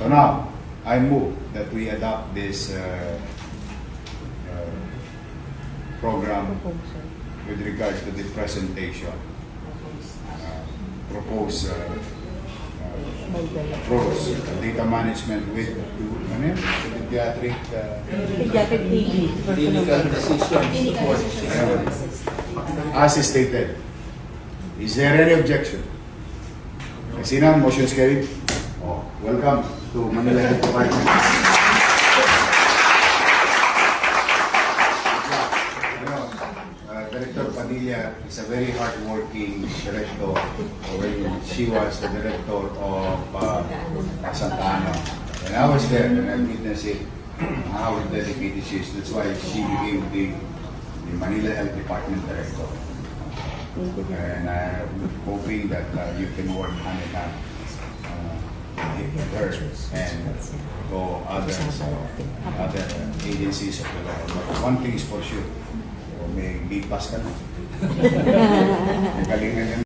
So now, I move that we adopt this uh, uh, program with regard to the presentation, uh, propose uh, uh, By approach uh, data management with ano yun? pediatric uh, Pediatric AD. Clinical decision support. as stated. Is there any objection? Kasi na, motion is carried. Oh, welcome to Manila Health Department. Ano, uh, Director Padilla is a very hardworking director when she was the director of uh, Santa Ana. And I was there and I witnessed it, how dedicated she is. That's why she became the, the Manila Health Department Director. And I'm hoping that uh, you can work hand in hand with her and go other, other agencies of the law. But one thing is for sure, may bipas ka na. Galing na.